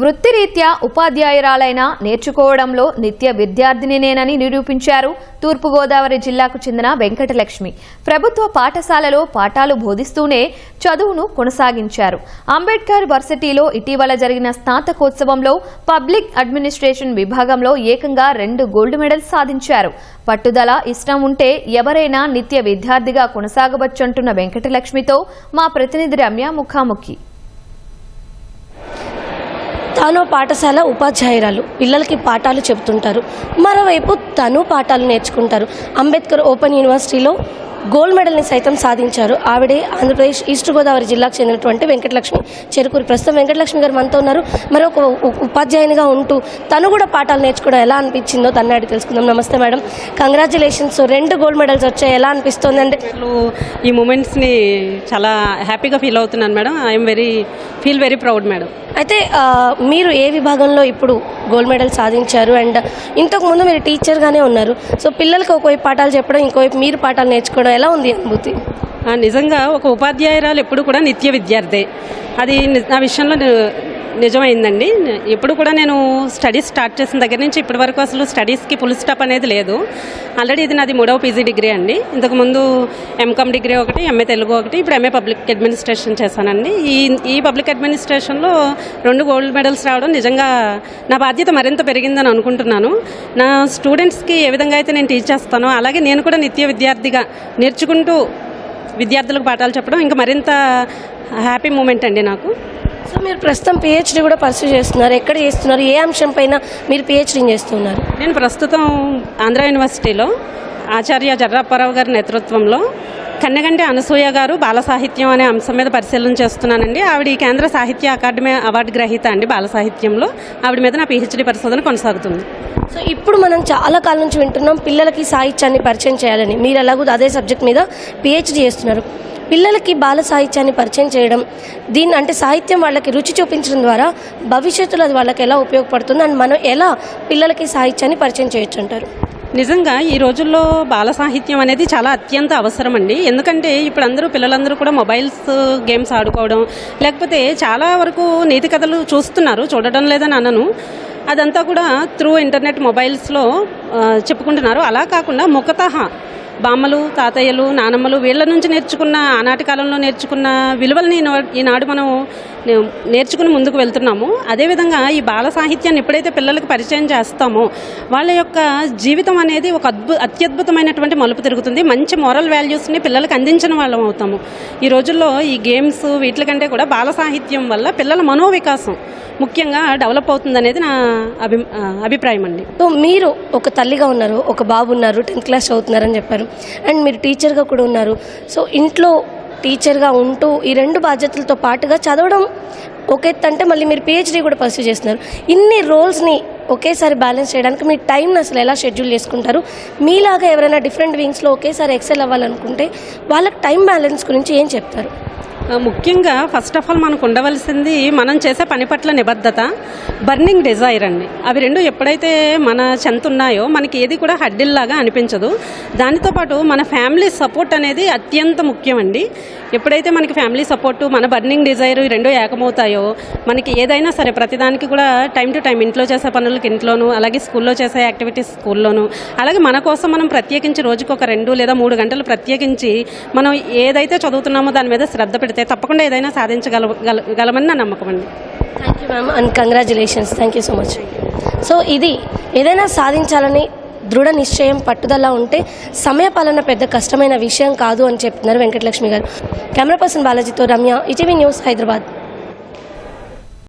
వృత్తిరీత్యా ఉపాధ్యాయురాలైన నేర్చుకోవడంలో నిత్య విద్యార్థినినేనని నిరూపించారు. తూర్పుగోదావరి జిల్లాకు చెందిన వెంకటలక్ష్మి. ప్రభుత్వ పాఠశాలలో పాఠాలు బోధిస్తూనే చదువును కొనసాగించారు. అంబేద్కర్ వర్సిటీలో ఇటీవల జరిగిన స్నాతకోత్సవంలో పబ్లిక్ అడ్మినిస్ట్రేషన్ విభాగంలో ఏకంగా రెండు గోల్డ్ మెడల్స్ సాధించారు. పట్టుదల ఇష్టం ఉంటే ఎవరైనా నిత్య విద్యార్థిగా కొనసాగవచ్చంటున్న వెంకటలక్ష్మితో మా ప్రతినిధి రమ్య ముఖాముఖి. తాను పాఠశాల ఉపాధ్యాయురాలు. పిల్లలకి పాఠాలు చెబుతుంటారు. మరోవైపు తను పాఠాలు నేర్చుకుంటారు. అంబేద్కర్ ఓపెన్ యూనివర్సిటీలో గోల్డ్ మెడల్ని సైతం సాధించారు. ఆవిడే ఆంధ్రప్రదేశ్ ఈస్ట్ గోదావరి జిల్లాకు చెందినటువంటి వెంకటలక్ష్మి చెరుకూరు. ప్రస్తుతం వెంకటలక్ష్మి గారు మనతో ఉన్నారు. మరొక ఉ- ఉపాధ్యాయునిగా ఉంటూ తను కూడా పాఠాలు నేర్చుకోవడం ఎలా అనిపించిందో తన అడిగి తెలుసుకుందాం. నమస్తే మేడం. కంగ్రాచులేషన్స్ రెండు గోల్డ్ మెడల్స్ వచ్చాయి. ఎలా అనిపిస్తుంది అంటే? అసలు ఈ మూమెంట్స్ని చాలా హ్యాపీగా ఫీల్ అవుతున్నాను madam. I'm very feel very proud madam. అయితే మీరు ఏ విభాగంలో ఇప్పుడు గోల్డ్ మెడల్ సాధించారు? అండ్ ఇంతకు ముందు మీరు టీచర్గానే ఉన్నారు. సో పిల్లలకి ఒకవైపు పాఠాలు చెప్పడం ఇంకోవైపు మీరు పాఠాలు నేర్చుకోవడం ఎలా ఉంది అనుభూతి? ఆ, నిజంగా ఒక ఉపాధ్యాయురాలు ఎప్పుడు కూడా నిత్య విద్యార్థి. అది ఆ విషయంలో నిజమైందండి. ఎప్పుడు కూడా నేను స్టడీస్ స్టార్ట్ చేసిన దగ్గర నుంచి ఇప్పటి వరకు అసలు స్టడీస్కి ఫుల్ స్టాప్ అనేది లేదు. ఆల్రెడీ ఇది నాది మూడవ పీజీ డిగ్రీ అండి. ఇంతకుముందు ఎంకామ్ డిగ్రీ ఒకటి ఎంఏ తెలుగు ఒకటి ఇప్పుడు ఎంఏ పబ్లిక్ అడ్మినిస్ట్రేషన్ చేశానండి. ఈ ఈ పబ్లిక్ అడ్మినిస్ట్రేషన్లో రెండు గోల్డ్ మెడల్స్ రావడం నిజంగా నా బాధ్యత మరింత పెరిగిందని అనుకుంటున్నాను. నా స్టూడెంట్స్కి ఏ విధంగా అయితే నేను టీచ్ చేస్తానో అలాగే నేను కూడా నిత్య విద్యార్థిగా నేర్చుకుంటూ విద్యార్థులకు పాఠాలు చెప్పడం ఇంకా మరింత హ్యాపీ మూమెంట్ అండి నాకు. సో మీరు ప్రస్తుతం పిహెచ్డి కూడా పర్సూ చేస్తున్నారు. ఎక్కడ చేస్తున్నారు? ఏ అంశం పైన మీరు పిహెచ్డీ చేస్తున్నారు? నేను ప్రస్తుతం ఆంధ్ర యూనివర్సిటీలో ఆచార్య జర్రాప్పారావు గారి నేతృత్వంలో కన్నగంటి అనసూయ గారు బాల సాహిత్యం అనే అంశం మీద పరిశీలన చేస్తున్నానండి. ఆవిడ ఈ కేంద్ర సాహిత్య అకాడమీ అవార్డు గ్రహీత అండి బాల సాహిత్యంలో ఆవిడ మీద నా పిహెచ్డి పరిశోధన కొనసాగుతుంది. సో ఇప్పుడు మనం చాలా కాలం నుంచి వింటున్నాం పిల్లలకి సాహిత్యాన్ని పరిచయం చేయాలని. మీరు ఎలాగో అదే సబ్జెక్ట్ మీద పిహెచ్డీ చేస్తున్నారు. పిల్లలకి బాల సాహిత్యాన్ని పరిచయం చేయడం దీన్ని అంటే సాహిత్యం వాళ్ళకి రుచి చూపించడం ద్వారా భవిష్యత్తులో అది వాళ్ళకి ఎలా ఉపయోగపడుతుంది అండ్ మనం ఎలా పిల్లలకి సాహిత్యాన్ని పరిచయం చేయొచ్చు అంటారు? నిజంగా ఈ రోజుల్లో బాల సాహిత్యం అనేది చాలా అత్యంత అవసరం అండి. ఎందుకంటే ఇప్పుడు అందరూ పిల్లలందరూ కూడా మొబైల్స్ గేమ్స్ ఆడుకోవడం లేకపోతే చాలా వరకు నీతి కథలు చూస్తున్నారు. చూడడం లేదని అనను. అదంతా కూడా త్రూ ఇంటర్నెట్ మొబైల్స్లో చెప్పుకుంటున్నారు. అలా కాకుండా ముఖత బామ్మలు తాతయ్యలు నానమ్మలు వీళ్ళ నుంచి నేర్చుకున్న ఆనాటి కాలంలో నేర్చుకున్న విలువల్ని ఈనాడు మనం నేర్చుకుని ముందుకు వెళ్తున్నాము. అదేవిధంగా ఈ బాల సాహిత్యాన్ని ఎప్పుడైతే పిల్లలకు పరిచయం చేస్తామో వాళ్ళ యొక్క జీవితం అనేది ఒక అద్భుత అత్యద్భుతమైనటువంటి మలుపు తిరుగుతుంది. మంచి మోరల్ వాల్యూస్ని పిల్లలకు అందించిన వాళ్ళం అవుతాము. ఈ రోజుల్లో ఈ గేమ్స్ వీటికంటే కూడా బాల సాహిత్యం వల్ల పిల్లల మనోవికాసం ముఖ్యంగా డెవలప్ అవుతుందనేది నా అభి అభిప్రాయం అండి. సో మీరు ఒక తల్లిగా ఉన్నారు ఒక బాబు ఉన్నారు టెన్త్ క్లాస్ చదువుతున్నారని చెప్పారు. అండ్ మీరు టీచర్గా కూడా ఉన్నారు. సో ఇంట్లో టీచర్గా ఉంటూ ఈ రెండు బాధ్యతలతో పాటుగా చదవడం ఒక ఎత్తు అంటే మళ్ళీ మీరు పిహెచ్డీ కూడా పర్సూ చేస్తున్నారు. ఇన్ని రోల్స్ని ఒకేసారి బ్యాలెన్స్ చేయడానికి మీ టైంని అసలు ఎలా షెడ్యూల్ చేసుకుంటారు? మీలాగా ఎవరైనా డిఫరెంట్ వింగ్స్లో ఒకేసారి ఎక్సెల్ అవ్వాలనుకుంటే వాళ్ళకి టైం బ్యాలెన్స్ గురించి ఏం చెప్తారు? ముఖ్యంగా ఫస్ట్ ఆఫ్ ఆల్ మనకు ఉండవలసింది మనం చేసే పని పట్ల నిబద్ధత బర్నింగ్ డిజైర్ అండి. అవి రెండు ఎప్పుడైతే మన చెంత ఉన్నాయో మనకి ఏది కూడా హడ్డిల్లాగా అనిపించదు. దానితో పాటు మన ఫ్యామిలీ సపోర్ట్ అనేది అత్యంత ముఖ్యం అండి. ఎప్పుడైతే మనకి ఫ్యామిలీ సపోర్టు మన బర్నింగ్ డిజైర్ ఈ రెండు ఏకమవుతాయో మనకి ఏదైనా సరే ప్రతిదానికి కూడా టైం టు టైం ఇంట్లో చేసే పనులకి ఇంట్లోనూ అలాగే స్కూల్లో చేసే యాక్టివిటీస్ స్కూల్లోనూ అలాగే మన కోసం మనం ప్రత్యేకించి రోజుకు ఒక రెండు లేదా మూడు గంటలు ప్రత్యేకించి మనం ఏదైతే చదువుతున్నామో దాని మీద శ్రద్ధ పెడితే తప్పకుండా ఏదైనా సాధించగల గలమని నా నమ్మకం అండి. Thank you ma'am and congratulations thank you so much so ఇది ఏదైనా సాధించాలని దృఢ నిశ్చయం పట్టుదల ఉంటే సమయపాలన పెద్ద కష్టమైన విషయం కాదు అని చెప్తున్నారు వెంకటలక్ష్మి గారు. కెమెరా పర్సన్ బాలాజీతో రమ్య ఈటీవీ న్యూస్ హైదరాబాద్.